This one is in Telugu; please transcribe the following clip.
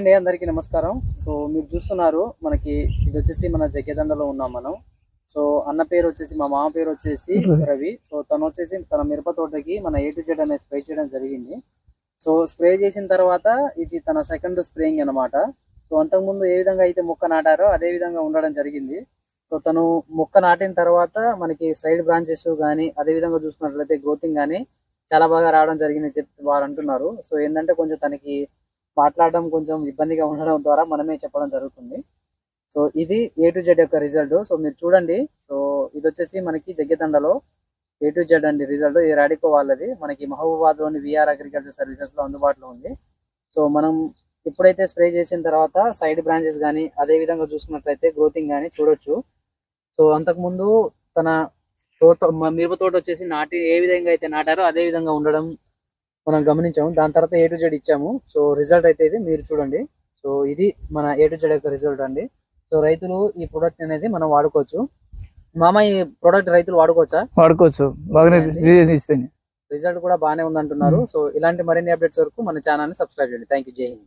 అండి అందరికీ నమస్కారం. సో మీరు చూస్తున్నారు మనకి ఇది వచ్చేసి మన జగ్గదండలో ఉన్నాం మనం. సో అన్న పేరు వచ్చేసి మా మామ పేరు వచ్చేసి రవి. సో తను వచ్చేసి తన మిరప తోటకి మన ఏ టు జెడ్ అనేది స్ప్రే చేయడం జరిగింది. సో స్ప్రే చేసిన తర్వాత ఇది తన సెకండ్ స్ప్రేయింగ్ అన్నమాట. సో అంతకుముందు ఏ విధంగా అయితే మొక్క నాటారో అదే విధంగా ఉండడం జరిగింది. సో తను మొక్క నాటిన తర్వాత మనకి సైడ్ బ్రాంచెస్ కానీ అదే విధంగా చూసుకున్నట్లయితే గ్రోతింగ్ కానీ చాలా బాగా రావడం జరిగిందని చెప్పి వారు అంటున్నారు. సో ఏంటంటే కొంచెం తనకి మాట్లాడడం కొంచెం ఇబ్బందిగా ఉండడం ద్వారా మనమే చెప్పడం జరుగుతుంది. సో ఇది ఏ టు జెడ్ యొక్క రిజల్ట్ సో మీరు చూడండి. సో ఇది వచ్చేసి మనకి జగ్గతండలో ఏ టు జెడ్ అండి రిజల్ట్ ఈ రాడికో వాళ్ళది. మనకి మహబూబాద్లోని విఆర్ అగ్రికల్చర్ సర్వీసెస్లో అందుబాటులో ఉంది. సో మనం ఎప్పుడైతే స్ప్రే చేసిన తర్వాత సైడ్ బ్రాంచెస్ కానీ అదే విధంగా చూసుకున్నట్లయితే గ్రోతింగ్ కానీ చూడొచ్చు. సో అంతకుముందు తన తోట మిరప తోట వచ్చేసి నాటి ఏ విధంగా అయితే నాటారో అదే విధంగా ఉండడం మనం గమనించాము. దాని తర్వాత ఏ టు జెడ్ ఇచ్చాము. సో రిజల్ట్ అయితే ఇది. మీరు చూడండి. సో ఇది మన ఏ టు జెడ్ యొక్క రిజల్ట్ అండి. సో రైతులు ఈ ప్రోడక్ట్ అనేది మనం వాడుకోవచ్చు. మామ ఈ ప్రోడక్ట్ రైతులు వాడుకోవచ్చా? వాడుకోవచ్చు. బాగానే రిజల్ట్ కూడా బాగానే ఉందంటున్నారు. సో ఇలాంటి మరిన్ని అప్డేట్స్ వరకు మన ఛానల్ని సబ్స్క్రైబ్ చేయండి. థ్యాంక్ యూ జై హింద్